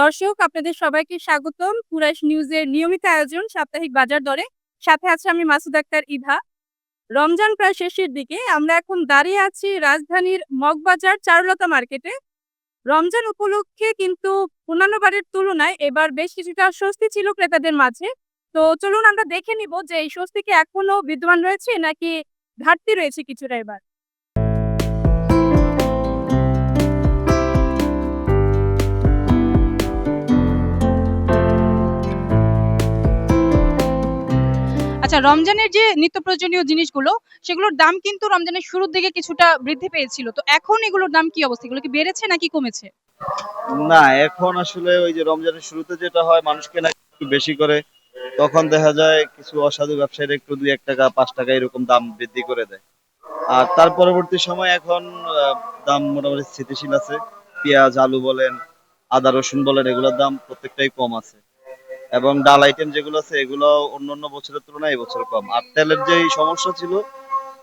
দর্শক, আপনাদের সবাইকে স্বাগতম। কুরাইশ নিউজের নিয়মিত আয়োজন সাপ্তাহিক বাজার দরে। সাথে আছে আমি মাসুদ আক্তার ইভা। রমজান প্রায় শেষের দিকে। আমরা এখন দাঁড়িয়ে আছি রাজধানীর মগবাজার চারুলতা মার্কেটে। রমজান উপলক্ষে কিন্তু অন্যান্য বারের তুলনায় এবার বেশ কিছুটা স্বস্তি ছিল ক্রেতাদের মাঝে। তো চলুন আমরা দেখে নিব যে এই স্বস্তি কি এখনও বিদ্যমান রয়েছে নাকি ঘাটতি রয়েছে কিছুটা এবার। আচ্ছা রমজানের যে নিত্য প্রয়োজনীয় জিনিসগুলো, সেগুলোর দাম কিন্তু রমজানের শুরুর দিকে কিছুটা বৃদ্ধি পেয়েছিল। তো এখন এগুলোর দাম কি অবস্থা? এগুলো কি বেড়েছে নাকি কমেছে? না, এখন আসলে ওই যে রমজানের শুরুতে যেটা হয়, মানুষকে না একটু বেশি করে, তখন দেখা যায় কিছু অসাধু ব্যবসায়ীরা একটু দুই এক টাকা, পাঁচ টাকা এরকম দাম বৃদ্ধি করে দেয়। আর তার পরবর্তী সময় এখন দাম মোটামুটি স্থিতিশীল আছে। পেঁয়াজ, আলু বলেন, আদা, রসুন বলেন, এগুলোর দাম প্রত্যেকটাই কম আছে। এবং ডাল আইটেম যেগুলো আছে এগুলো অন্যান্য বছরের তুলনায় এবছর কম। আর তেলের যে সমস্যা ছিল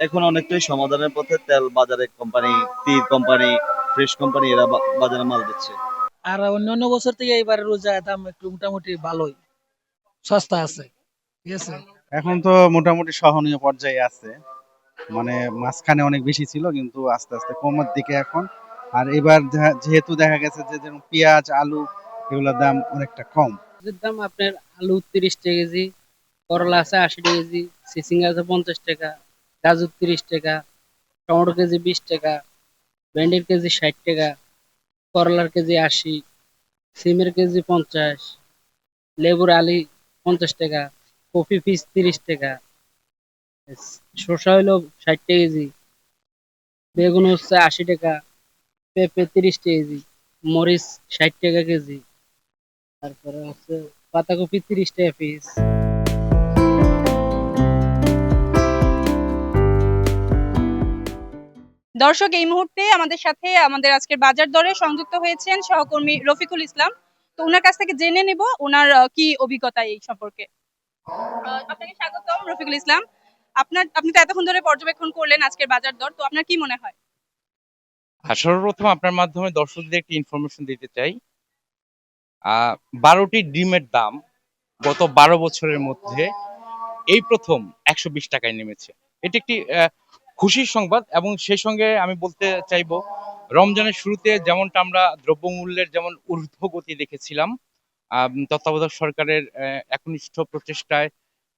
এখন অনেকটাই সমাধানের পথে তেল বাজারে কোম্পানি তীর কোম্পানি ফ্রেশ কোম্পানি এরা বাজারে মাল দিচ্ছে। আর অন্যান্য বছর থেকে এবার রোজা দাম একটু মোটামুটি ভালোই। সস্তা আছে ঠিক আছে? এখন তো মোটামুটি সহনীয় পর্যায়ে আছে। মানে মাঝখানে অনেক বেশি ছিল কিন্তু আস্তে আস্তে কমার দিকে এখন। আর এবার যেহেতু দেখা গেছে যে যেমন পেঁয়াজ আলু এগুলোর দাম অনেকটা কম। এর দাম আপনার আলু তিরিশ টাকা কেজি, করলা আছে আশি টাকা কেজি, সিসিঙ্গা আছে পঞ্চাশ টাকা, গাজর তিরিশ টাকা, টমেটো কেজি বিশ টাকা, ভেন্ডির কেজি ষাট টাকা, করলার কেজি আশি, সিমের কেজি পঞ্চাশ, লেবুর আলি পঞ্চাশ টাকা, কফি পিস তিরিশ টাকা শসা হইল ষাট টাকা কেজি, বেগুন হচ্ছে আশি টাকা, পেঁপে তিরিশ টাকা কেজি, মরিচ ষাট টাকা কেজি তারপরে হচ্ছে পাতাকপি তিরিশ টাকা পিস দর্শক এই মুহূর্তে আমাদের সাথে আমাদের আজকের বাজার দরে সংযুক্ত হয়েছেন সহকর্মী রফিকুল ইসলাম। তো ওনার কাছ থেকে জেনে নেব ওনার কি অভিজ্ঞতা এই সম্পর্কে। আপনাকে স্বাগতম রফিকুল ইসলাম। আপনার আপনি তো এতক্ষণ ধরে পর্যবেক্ষণ করলেন আজকের বাজার দর তো আপনার কি মনে হয়? আর সর্বপ্রথম আপনার মাধ্যমে দর্শকদের একটি ইনফরমেশন দিতে চাই। বারোটি ডিমের দাম গত বারো বছরের মধ্যে এই প্রথম একশো বিশ টাকায় নেমেছে। এটি একটি খুশির সংবাদ এবং সেই সঙ্গে আমি বলতে চাইব, রমজানের শুরুতে যেমনটা আমরা দ্রব্যমূল্যের যেমন ঊর্ধ্বগতি দেখেছিলাম তত্ত্বাবধায়ক সরকারের একনিষ্ঠ প্রচেষ্টায়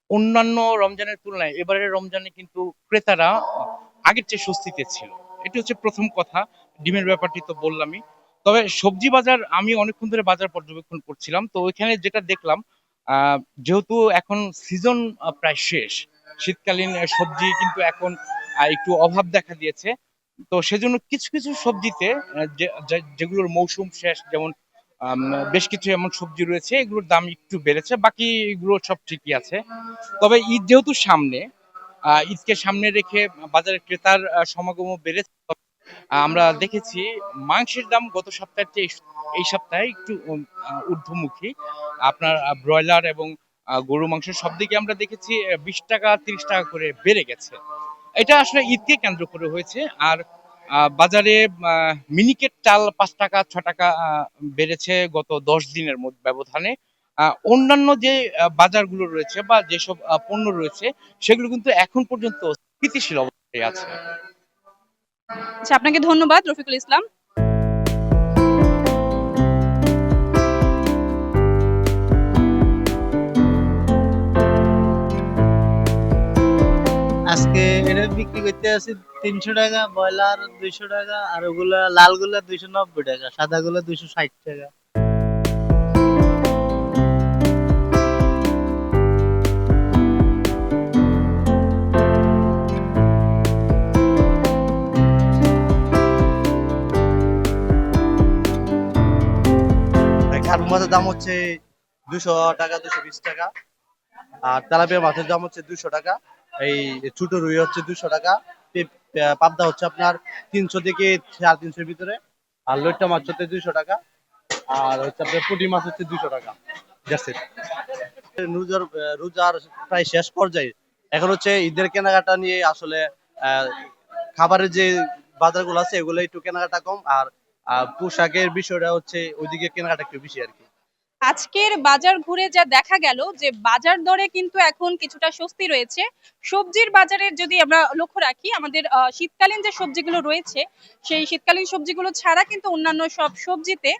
অন্যান্য রমজানের তুলনায় এবারের রমজানে কিন্তু ক্রেতারা আগের চেয়ে স্বস্তিতে ছিল। এটি হচ্ছে প্রথম কথা, ডিমের ব্যাপারটি তো বললামই। তবে সবজি বাজার আমি অনেকক্ষণ ধরে বাজার পর্যবেক্ষণ করছিলাম। তো ওইখানে যেটা দেখলাম যেহেতু এখন সিজন প্রায় শেষ, শীতকালীন সবজি কিন্তু এখন একটু অভাব দেখা দিয়েছে। তো সেজন্য কিছু কিছু সবজিতে যেগুলোর মৌসুম শেষ, যেমন বেশ কিছু এমন সবজি রয়েছে, এগুলোর দাম একটু বেড়েছে, বাকি এগুলো সব ঠিকই আছে। তবে ঈদ যেহেতু সামনে ঈদকে সামনে রেখে বাজারে ক্রেতার সমাগমও বেড়েছে আমরা দেখেছি মাংসের দাম গত সপ্তাহের চেয়ে এই- সপ্তাহে একটু ঊর্ধ্বমুখী। আপনার ব্রয়লার এবং গরু মাংস সব দিকে আমরা দেখেছি বিশ টাকা, তিরিশ টাকা করে বেড়ে গেছে। এটা আসলে ঈদকে কেন্দ্র করে হয়েছে আর বাজারে মিনিকেট চাল পাঁচ টাকা, ছ টাকা বেড়েছে গত দশ দিনের মধ্যে ব্যবধানে। অন্যান্য যে বাজারগুলো রয়েছে বা যেসব পণ্য রয়েছে, সেগুলো কিন্তু এখন পর্যন্ত স্থিতিশীল অবস্থায় আছে। আচ্ছা আপনাকে ধন্যবাদ, রফিকুল ইসলাম। আজকে এটা বিক্রি করতে আছি তিনশো টাকা, ব্রয়লার দুইশো টাকা, আর ওগুলা লালগুলা দুইশো নব্বই টাকা সাদা গুলা দুইশো ষাট টাকা। খারবু মাছের দাম হচ্ছে দুশো টাকা, দুশো বিশ টাকা। আর তেলাপিয়া মাছের দাম হচ্ছে দুশো টাকা। এই ছোট রুই হচ্ছে দুশো টাকা। পাবদা হচ্ছে আপনার তিনশো থেকে সাড়ে তিনশোর ভিতরে। আর লইট্টা মাছ হচ্ছে দুশো টাকা। আর হচ্ছে আপনার পুঁটি মাছ হচ্ছে দুশো টাকা. রোজার রোজার প্রায় শেষ পর্যায়ে। এখন হচ্ছে ঈদের কেনাকাটা নিয়ে আসলে খাবারের যে বাজারগুলো আছে, এগুলো একটু কেনাকাটা কম। আর আর পোশাকের বিষয়টা হচ্ছে ওইদিকে কেনাকাটা একটু বেশি আর কি। আজকের বাজার ঘুরে যা দেখা গেল যে বাজার দরে কিন্তু এখন কিছুটা স্বস্তি রয়েছে। সবজির বাজারের যদি আমরা লক্ষ্য রাখি, আমাদের শীতকালীন যে সবজিগুলো রয়েছে, সেই শীতকালীন সবজিগুলো ছাড়া কিন্তু অন্যান্য সব সবজিতে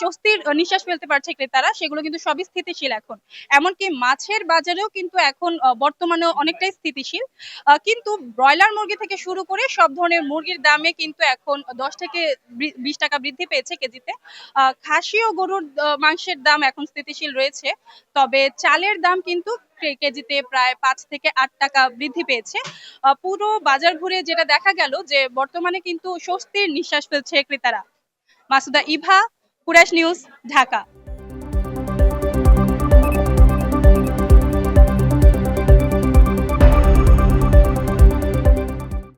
স্বস্তির নিঃশ্বাস ফেলতে পারছে ক্রেতারা। সেগুলো কিন্তু সবই স্থিতিশীল এখন। এমনকি মাছের বাজারেও কিন্তু এখন বর্তমানে অনেকটাই স্থিতিশীল। কিন্তু ব্রয়লার মুরগি থেকে শুরু করে সব ধরনের মুরগির দামে কিন্তু এখন দশ থেকে বিশ টাকা বৃদ্ধি পেয়েছে কেজিতে। খাসি ও গরুর মাংসের এখন স্থিতিশীল রয়েছে, তবে চালের দাম কিন্তু কেজিতে প্রায় পাঁচ থেকে আট টাকা বৃদ্ধি পেয়েছে। পুরো বাজার ঘুরে যেটা দেখা গেল যে বর্তমানে কিন্তু স্বস্তির নিঃশ্বাস ফেলছে ক্রেতারা। Masuda Eva, Kurash news, Dhaka.